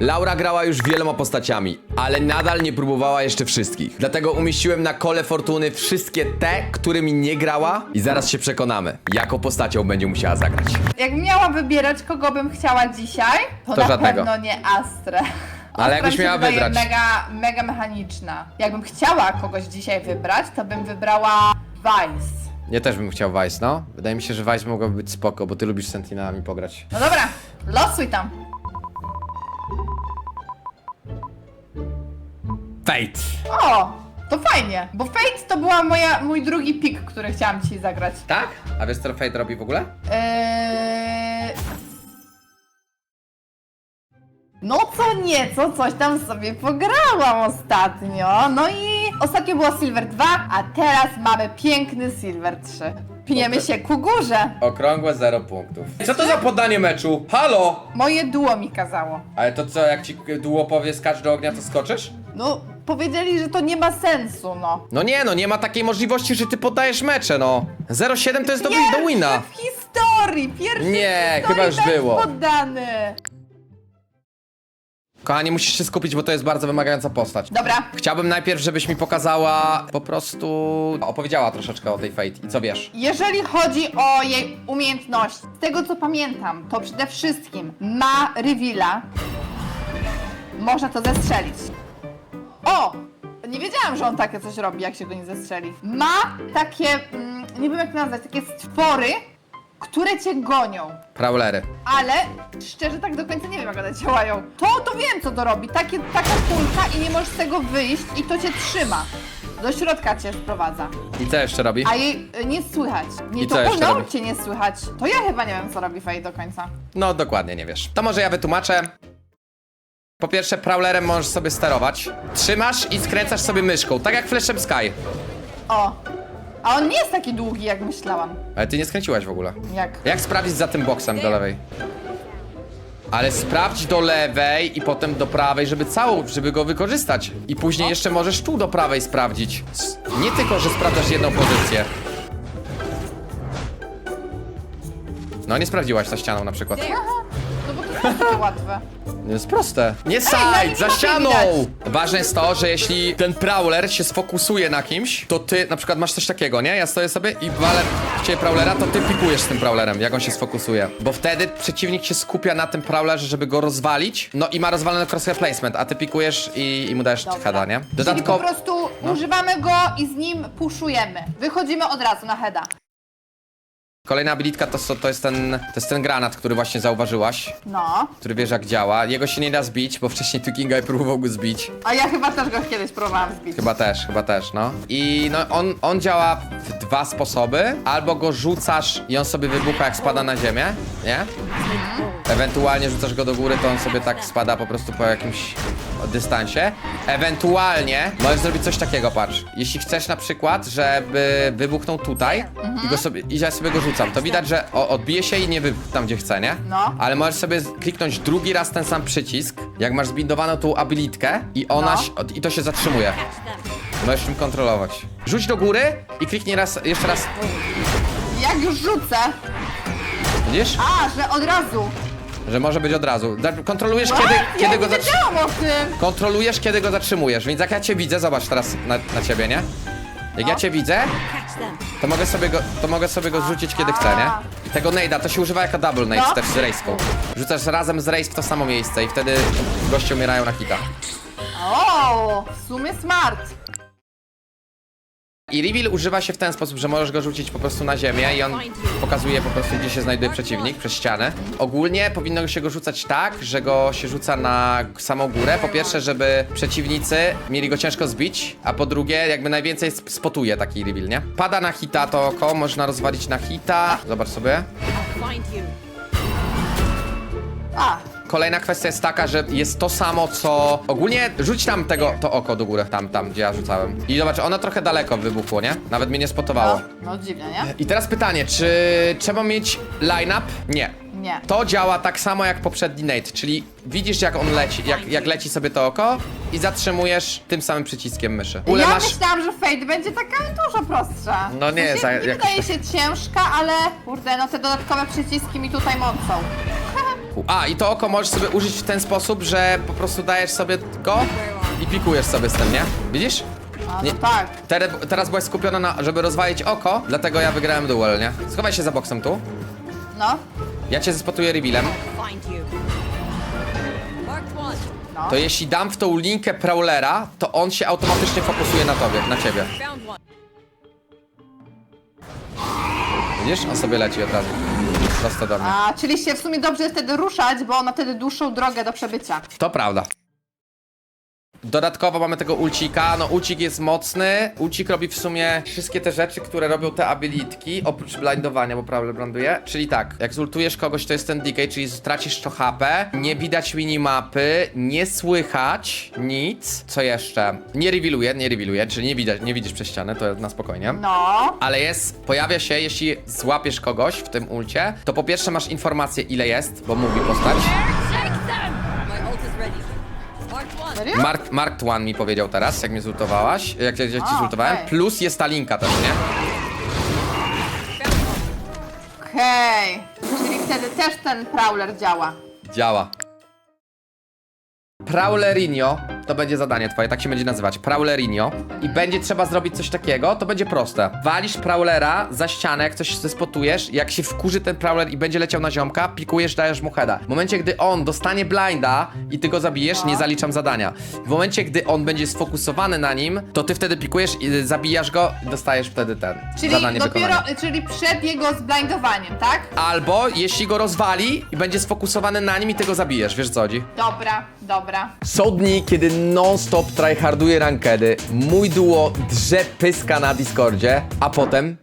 Laura grała już wieloma postaciami, ale nadal nie próbowała jeszcze wszystkich. Dlatego umieściłem na kole fortuny wszystkie te, którymi nie grała i zaraz się przekonamy, jaką postacią będzie musiała zagrać. Jak miała wybierać, kogo bym chciała dzisiaj, to, To na żadnego. pewno nie Astrę. Ale Astra jakbyś mi się miała wydaje wybrać? Mega, mega mechaniczna. Jakbym chciała kogoś dzisiaj wybrać, to bym wybrała Vice. Ja też bym chciał Vice, no. Wydaje mi się, że Vice mogłaby być spoko, bo ty lubisz Sentinelami pograć. No dobra, losuj tam. Fate! O, to fajnie, bo Fate to była moja, mój drugi pik, który chciałam dzisiaj zagrać. Tak? A wiesz co Fate robi w ogóle? Eee... No co nieco, coś tam sobie pograłam ostatnio. No i ostatnio było Silver 2, a teraz mamy piękny Silver 3. Pniemy się ku górze. Okrągłe 0 punktów. Co to za podanie meczu? Halo! Moje duo mi kazało. Ale to co, jak ci długo powie skacz do ognia, to skoczysz? No, powiedzieli, że to nie ma sensu, no. No nie, no nie ma takiej możliwości, że ty poddajesz mecze, no. 0,7 to jest do, do wina. w historii! Pierwszy Nie, w historii chyba już było. poddany. Kochanie, musisz się skupić, bo to jest bardzo wymagająca postać. Dobra, Chciałbym najpierw, żebyś mi pokazała, po prostu opowiedziała troszeczkę o tej Fate i co wiesz. Jeżeli chodzi o jej umiejętności, z tego co pamiętam, to przede wszystkim ma reveala. Można to zestrzelić. O! Nie wiedziałam, że on takie coś robi, jak się go nie zestrzeli. Ma takie, mm, nie wiem jak to nazwać, takie stwory, które cię gonią. Prowlery. Ale szczerze tak do końca nie wiem, jak one działają. To, to wiem, co to robi. Takie, taka kulka i nie możesz z tego wyjść i to cię trzyma. Do środka cię wprowadza. I co jeszcze robi? A jej y, nie słychać. Nie I co to jeszcze uno robi? cię nie słychać. To ja chyba nie wiem, co robi Faye do końca. No dokładnie nie wiesz. To może ja wytłumaczę. Po pierwsze, Prowlerem możesz sobie sterować. Trzymasz i skręcasz sobie myszką, tak jak Flashem Sky. O! A on nie jest taki długi, jak myślałam. Ale ty nie skręciłaś w ogóle. Jak? Jak sprawdzić za tym boksem do lewej? Ale sprawdź do lewej i potem do prawej, żeby całą, żeby go wykorzystać. I później jeszcze możesz tu do prawej sprawdzić. S- Nie tylko, że sprawdzasz jedną pozycję. No nie sprawdziłaś za ścianą na przykład. To łatwe. To jest proste. Nie no side, za ścianą! Ważne jest to, że jeśli ten prowler się sfokusuje na kimś, to ty na przykład masz coś takiego, nie? Ja stoję sobie i walę w ciebie prowlera, to ty pikujesz z tym prowlerem, jak on się sfokusuje. Bo wtedy przeciwnik się skupia na tym prowlerze, żeby go rozwalić, no i ma rozwalony crosshair placement, a ty pikujesz i, i mu dajesz Dobra. heada, nie? Czyli po Dodatkowo... prostu No. używamy go i z nim puszujemy. Wychodzimy od razu na heada. Kolejna abilitka to, to, jest ten, to jest ten granat, który właśnie zauważyłaś, No. który wiesz jak działa. Jego się nie da zbić, bo wcześniej Twikingaj próbował go zbić. A ja chyba też go kiedyś próbowałam zbić. Chyba też, chyba też, no. I no on, on działa w dwa sposoby. Albo go rzucasz i on sobie wybucha jak spada na ziemię, nie? Ewentualnie rzucasz go do góry, to on sobie tak spada po prostu po jakimś dystansie. Ewentualnie możesz zrobić coś takiego, patrz. Jeśli chcesz na przykład, żeby wybuchnął tutaj i go sobie, i ja sobie go rzucam, to widać, że o, odbije się i nie wybuch tam, gdzie chce, nie? No. Ale możesz sobie z- kliknąć drugi raz ten sam przycisk, jak masz zbindowaną tą abilitkę i ona, No. się- i to się zatrzymuje. Możesz tym kontrolować. Rzuć do góry i kliknij raz, jeszcze raz. Jak już rzucę. Widzisz? A, że od razu. Że może być od razu. Kontrolujesz kiedy, ja kiedy nie go zatrzymujesz. wiedziałam o tym. Kontrolujesz kiedy go zatrzymujesz, więc jak ja cię widzę, zobacz teraz na, na ciebie, nie? Jak ja cię widzę, to mogę sobie go, to mogę sobie go zrzucić kiedy chcę, nie? I tego nade'a to się używa jako double nade No. też z rejską. Rzucasz razem z rejs w to samo miejsce i wtedy goście umierają na hita. O, w sumie smart. I reveal używa się w ten sposób, że możesz go rzucić po prostu na ziemię i on pokazuje po prostu, gdzie się znajduje przeciwnik, przez ścianę. Ogólnie powinno się go rzucać tak, że go się rzuca na samą górę. Po pierwsze, żeby przeciwnicy mieli go ciężko zbić, a po drugie, jakby najwięcej sp- spotuje taki reveal, nie? Pada na hita to oko, można rozwalić na hita. Zobacz sobie. Find you. A, Kolejna kwestia jest taka, że jest to samo, co... Ogólnie rzuć tam tego, to oko do góry, tam, tam, gdzie ja rzucałem. I zobacz, ono trochę daleko wybuchło, nie? Nawet mnie nie spotowało. no, no dziwnie, nie? I teraz pytanie, czy trzeba mieć line-up? Nie. Nie. To działa tak samo jak poprzedni Nate, czyli widzisz jak on leci, jak, jak leci sobie to oko i zatrzymujesz tym samym przyciskiem myszy. Ja masz... myślałam, że Fate będzie taka dużo prostsza. No nie, W sensie, za- nie jak- wydaje się ciężka, ale kurde, no te dodatkowe przyciski mi tutaj mocą. Oku. A, i to oko możesz sobie użyć w ten sposób, że po prostu dajesz sobie go i pikujesz sobie z tym, nie? Widzisz? A, Nie. tak. Tere, teraz byłaś skupiona na, żeby rozwalić oko, dlatego ja wygrałem duel, nie? Schowaj się za boksem tu. No, Ja cię zespotuję revealem. Find you. Marked one. no. To jeśli dam w tą linkę Prowlera, to on się automatycznie fokusuje na tobie, na ciebie. Found one. Widzisz? On sobie leci od razu. Mnie. A, czyli się w sumie dobrze wtedy ruszać, bo on ma wtedy dłuższą drogę do przebycia. To prawda. Dodatkowo mamy tego ulcika, no ulcik jest mocny, ulcik robi w sumie wszystkie te rzeczy, które robią te abilitki, oprócz blindowania, bo prawie blinduje. Czyli tak, jak zultujesz kogoś, to jest ten decay, czyli stracisz to HP, nie widać minimapy, nie słychać nic. Co jeszcze? Nie revealuje, nie revealuje, czyli nie widać, nie widzisz przez ścianę, to na spokojnie. No. Ale jest, pojawia się, jeśli złapiesz kogoś w tym ulcie, to po pierwsze masz informację ile jest, bo mówi postać. Serio? Mark, Mark One mi powiedział teraz, jak mnie zultowałaś, jak, jak, jak ci A, zultowałem, okej. plus jest ta linka też, nie? Okej. Czyli wtedy też ten Prowler działa. Działa. Prowlerinho, to będzie zadanie twoje, tak się będzie nazywać, Prowlerinho i będzie trzeba zrobić coś takiego, to będzie proste. Walisz Prowlera za ścianę, jak coś zespotujesz, jak się wkurzy ten Prowler i będzie leciał na ziomka, pikujesz, dajesz mu heada. W momencie, gdy on dostanie blinda i ty go zabijesz, nie zaliczam zadania. W momencie, gdy on będzie sfokusowany na nim, to ty wtedy pikujesz i zabijasz go dostajesz wtedy ten Czyli zadanie dopiero, czyli przed jego zblindowaniem, tak? Albo jeśli go rozwali i będzie sfokusowany na nim i ty go zabijesz, wiesz co chodzi? Dobra, dobra. Są dni, kiedy non-stop tryharduję rankedy, mój duo drze pyska na Discordzie, a potem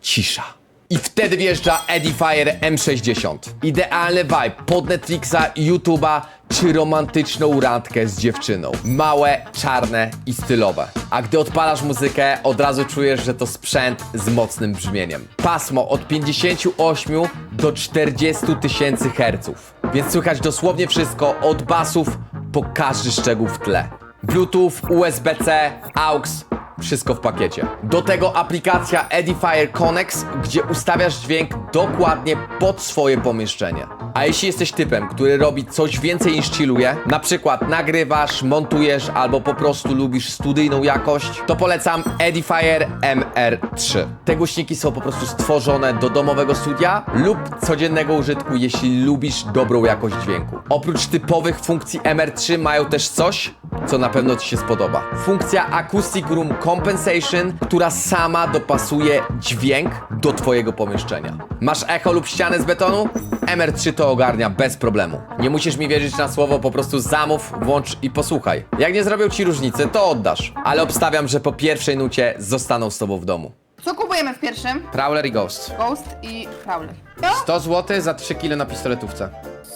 cisza. I wtedy wjeżdża Edifier M60. Idealny vibe pod Netflixa, YouTube'a czy romantyczną randkę z dziewczyną. Małe, czarne i stylowe. A gdy odpalasz muzykę, od razu czujesz, że to sprzęt z mocnym brzmieniem. Pasmo od 58 do 40 tysięcy herców. Więc słychać dosłownie wszystko od basów po każdy szczegół w tle. Bluetooth, USB-C, AUX, wszystko w pakiecie. Do tego aplikacja Edifier Connex, gdzie ustawiasz dźwięk dokładnie pod swoje pomieszczenie. A jeśli jesteś typem, który robi coś więcej niż chilluje, na przykład nagrywasz, montujesz albo po prostu lubisz studyjną jakość, to polecam Edifier MR3. Te głośniki są po prostu stworzone do domowego studia lub codziennego użytku, jeśli lubisz dobrą jakość dźwięku. Oprócz typowych funkcji MR3 mają też coś, co na pewno Ci się spodoba. Funkcja Acoustic Room Compensation, która sama dopasuje dźwięk do Twojego pomieszczenia. Masz echo lub ścianę z betonu? MR3 to ogarnia bez problemu. Nie musisz mi wierzyć na słowo, po prostu zamów, włącz i posłuchaj. Jak nie zrobią Ci różnicy, to oddasz. Ale obstawiam, że po pierwszej nucie zostaną z Tobą w domu. Co kupujemy w pierwszym? Prowler i Ghost. Ghost i Prowler. 100 zł za 3 kilo na pistoletówce.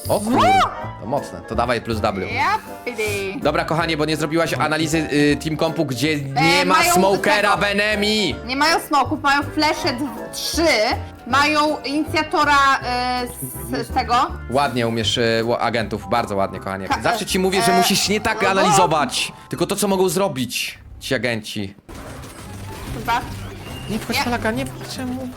O kurde, to mocne. To dawaj plus W. Dobra, kochanie, bo nie zrobiłaś analizy y, Team Compu, gdzie nie E, ma mają smokera tego. w enemy. Nie mają smoków, mają flesze 3, mają inicjatora e, z, z tego. Ładnie umiesz y, agentów, bardzo ładnie, kochanie. Ka- Zawsze ci mówię, że e, musisz nie tak no. analizować, tylko to, co mogą zrobić ci agenci. Chyba. Nie wchodź Nie. Halaka, nie czemu?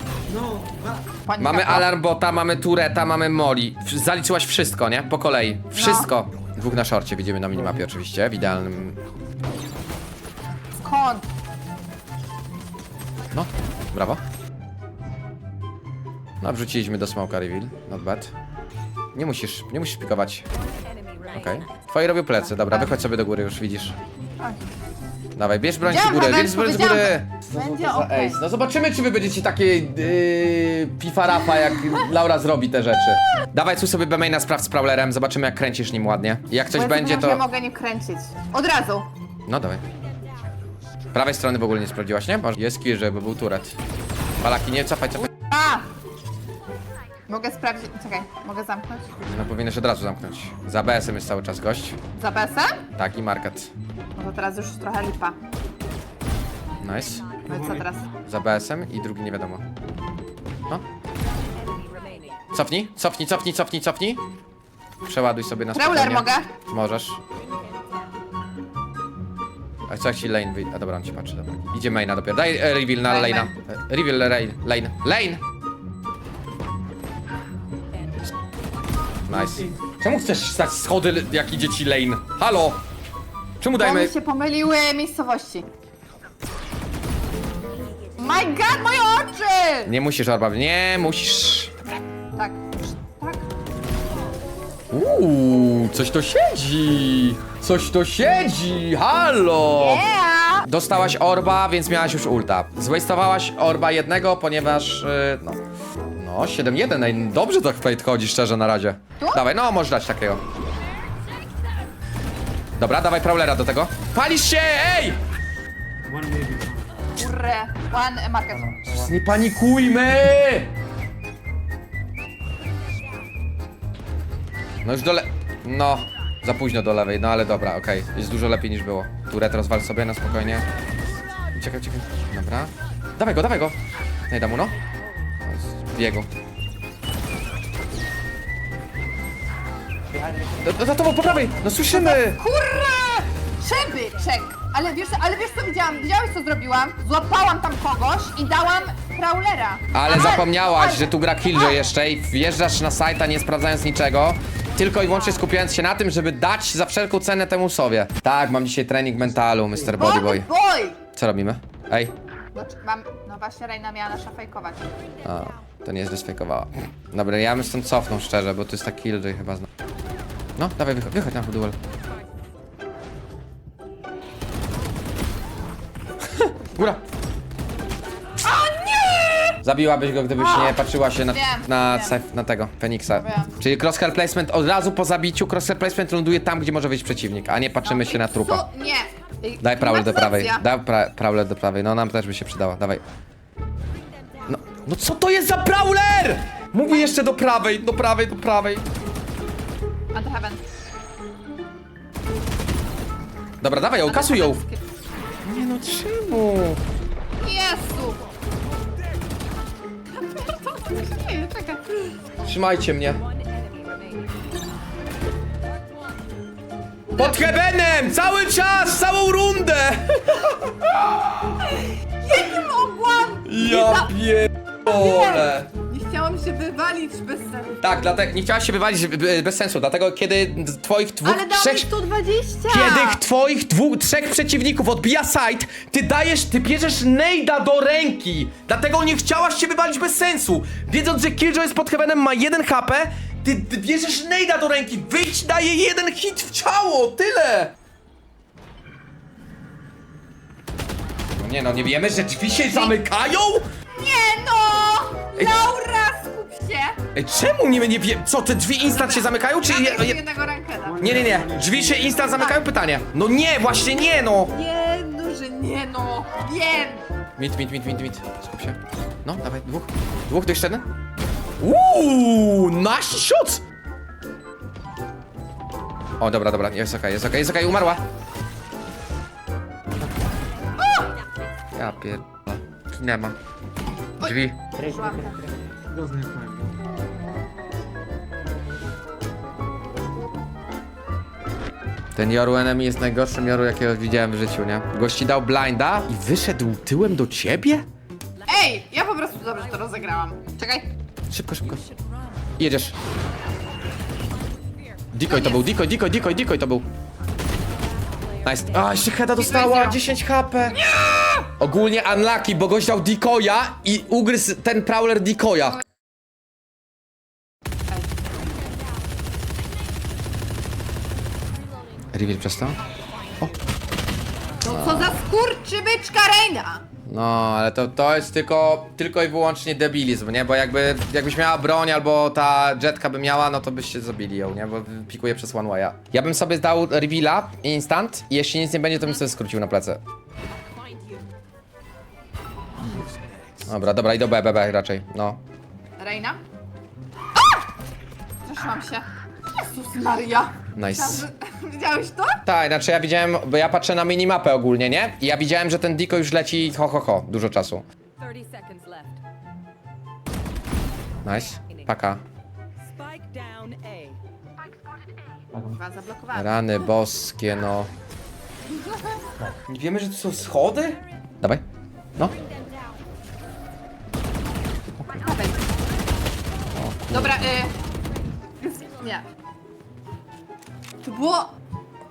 Pani Mamy Kapo. alarmbota, mamy tureta, mamy moli. Zaliczyłaś wszystko, nie? Po kolei. Wszystko. Dwóch na szorcie widzimy na minimapie oczywiście, w idealnym... Skąd? No, brawo. No, wrzuciliśmy do smoka reveal, not bad. Nie musisz, nie musisz pikować. Okej. Twoi robią plecy, dobra, wychodź sobie do góry, już widzisz. Tak. Dawaj, bierz broń z góry, Paweł, bierz broń z góry. powiedziałam. Będzie za okej. ace? No zobaczymy, czy wy będziecie takie yy, pifarafa, jak Laura zrobi te rzeczy. Dawaj tu sobie B-maina, sprawdź z Prowlerem, zobaczymy jak kręcisz nim ładnie. Jak coś Bo ja będzie, zapomniałam, to... ja mogę nie kręcić. Od razu. No dawaj. Prawej strony w ogóle nie sprawdziłaś, nie? Może jest kill, żeby był turet. Palaki, nie, cofaj, cofaj. A! Mogę sprawdzić. Czekaj, mogę zamknąć? No powinieneś od razu zamknąć. Za BS-em jest cały czas gość. Za besem? Tak, i market. No to teraz już trochę lipa. Nice. No i co teraz? Za BS-em i drugi nie wiadomo. No. Cofnij, cofnij, cofnij, cofnij, cofnij. Przeładuj sobie na Prowler spokojnie. mogę? Możesz. A co jak ci lane wyjdzie? A dobra, on ci patrzy, dobra. Idzie maina dopiero. Daj e, reveal na Daj lane'a. main. E, Reveal lane, lane. Lane! Nice. Czemu chcesz stać schody, jak idzie ci lane? Halo? Czemu Bo dajmy... mi się pomyliły miejscowości. My god, moje oczy! Nie musisz, Orba, nie musisz. Tak, tak. Uuu, coś to siedzi. Coś to siedzi, halo. Yeah! Dostałaś orba, więc miałaś już ulta. Zwastowałaś orba jednego, ponieważ, yy, no... No, 7-1, ej, dobrze tak fate chodzi, szczerze, na razie. Dawaj, no, możesz dać takiego. Dobra, dawaj Prowlera do tego. Palisz się, ej! Kurre, one market. Nie panikujmy! No już do le... No, za późno do lewej, no ale dobra, okej. Jest dużo lepiej niż było. Tu retro rozwal sobie na spokojnie. Uciekaj, uciekaj. Dobra. Dawaj go, dawaj go. Nie dam mu, no. Z Biegu. Do, do, do tobą, po prawej! No słyszymy! Kurre! Przebyczek! Ale wiesz, ale wiesz co widziałam? Widziałeś co zrobiłam? Złapałam tam kogoś i dałam Prowlera. Ale zapomniałaś, że tu gra Killjoy jeszcze i wjeżdżasz na sajta nie sprawdzając niczego, tylko i wyłącznie skupiając się na tym, żeby dać za wszelką cenę temu sowie. Tak, mam dzisiaj trening mentalu, Mr. Body Bodyboy. boy! Co robimy? Ej. No, czy- mam, no właśnie Reina miała nasza fejkować. A, to nie jest sfejkowała. Dobra, ja bym stąd cofnął szczerze, bo tu jest tak Killjoy chyba zna. No, dawaj, wychodź, wychodź na duel. Góra! O nie! Zabiłabyś go, gdybyś nie patrzyła się na, Wiem, na, wiem. na tego, Feniksa. Wiem. Czyli crosshair placement od razu po zabiciu, crosshair placement ląduje tam, gdzie może wyjść przeciwnik, a nie patrzymy się na trupa. Nie. Ej, Daj Prowler do prawej, klimatyzacja. daj pra do prawej, no nam też by się przydała, dawaj. No, no co to jest za Prowler? Mówi jeszcze do prawej, do prawej, do prawej. Dobra, dawaj ją, kasuj ją. Nie no, czemu? Jezu! Czekaj. Trzymajcie mnie. Pod hebenem! Cały czas! Całą rundę! Ja nie mogłam! Ja pierdolę. Nie chciałam się wywalić bez sensu. Tak, dlatego nie chciałaś się wywalić b- bez sensu, dlatego kiedy twoich dwóch, Ale dał trzech... mi 120! Kiedy twoich dwóch, trzech przeciwników odbija side, ty dajesz, ty bierzesz Nejda do ręki. Dlatego nie chciałaś się wywalić bez sensu. Wiedząc, że Killjoy z pod heavenem ma jeden HP, ty, ty bierzesz Nejda do ręki. Wyjdź, daje jeden hit w ciało, tyle. No nie no, nie wiemy, że drzwi się zamykają? Nie no! Ej. Laura, skup się! Ej, czemu nie, nie wiem, co, te drzwi instant się zamykają, czy... Je, je, jednego rankeda. nie, nie, nie, drzwi się instant zamykają, pytanie. No nie, właśnie nie, no. Nie no, że nie no! Wiem! Mit, mit, mit, mit, mit. Skup się. No, dawaj, dwóch. Dwóch, to jeszcze jeden. Uuu, nice shot! O, dobra, dobra, jest okej, jest okej, jest okej, umarła. Ja pierdolę. Kinema. Drzwi. Ten Yoru enemy jest najgorszym Yoru, jakiego widziałem w życiu, nie? Gości dał blinda i wyszedł tyłem do ciebie? Ej, ja po prostu dobrze to rozegrałam. Czekaj. Szybko, szybko. Jedziesz. Decoy to był, decoy, decoy, decoy, decoy to był. Nice. A, jeszcze Heda dostała zero. 10 HP. Ogólnie unlucky, bo gość dał decoya i ugryzł ten prowler decoya. Reveal przez to? No co za skurczybyczka Reina! No, ale to, to jest tylko, tylko i wyłącznie debilizm, nie? Bo jakby, jakbyś miała broń albo ta jetka by miała, no to byście zabili ją, nie? Bo pikuje przez one way'a. Ja bym sobie dał reveala instant i jeśli nic nie będzie, to bym sobie skrócił na plecy. Dobra, dobra, i do B, B, B raczej, no. Reina? A! Zeszłam się. Jezus Maria! Nice. Myślałam, że- Widziałeś to? Tak, znaczy ja widziałem, bo ja patrzę na minimapę ogólnie, nie? I ja widziałem, że ten Diko już leci ho, ho, ho, dużo czasu. 30 seconds left. Nice. Paka. Spike down A. Chyba zablokowałam. Rany boskie, no. Wiemy, że to są schody? Dawaj. No. Dobra, y... Nie. To było...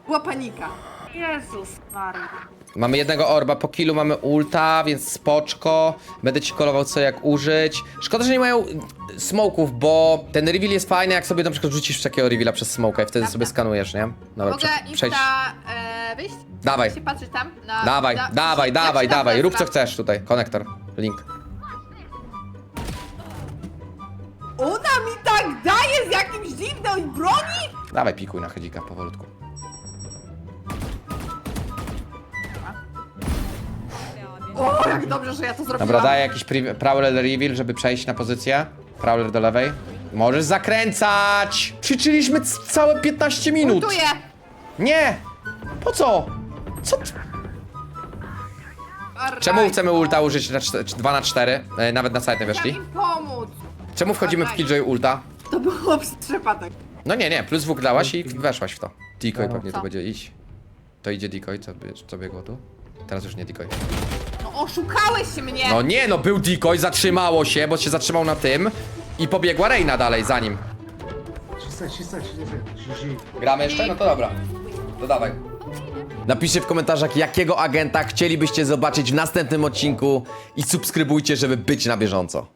Była panika. Jezus Maria. Mamy jednego orba, po kilu mamy ulta, więc spoczko. Będę ci kolował co jak użyć. Szkoda, że nie mają smoków, bo ten reveal jest fajny, jak sobie na przykład rzucisz takiego reveala przez smoka i wtedy Prawda. sobie skanujesz, nie? Dobra, Mogę prze- przejdź. insta e, wyjść? Dawaj. Się patrzeć tam? Na, Dawaj, na, dawaj, dawaj, dawaj, rób co chcesz tutaj. Konektor, link. Ona mi tak daje z jakimś dziwną broni? Dawaj, pikuj na hedzika powolutku. O, jak dobrze, że ja to zrobiłam. Dobra, daję jakiś pri- Prowler reveal, żeby przejść na pozycję. Prowler do lewej. Możesz zakręcać! Ćwiczyliśmy c- całe 15 minut! Ultuję. Nie! Po co? Co? t- Czemu chcemy ulta użyć na 2 na 4 e, Nawet na site nie Chciałam weszli. im pomóc. Czemu wchodzimy w Killjoy ulta? To było przypadek. No nie, nie, plus dwóch dałaś i weszłaś w to. Decoy pewnie to Co? będzie iść. To idzie decoy, co, bie- co biegło tu? Teraz już nie decoy. No oszukałeś mnie. No nie, no był decoy, zatrzymało się, bo się zatrzymał na tym i pobiegła Reina dalej za nim. GG. Gramy jeszcze? No to dobra. To dawaj. Napiszcie w komentarzach, jakiego agenta chcielibyście zobaczyć w następnym odcinku i subskrybujcie, żeby być na bieżąco.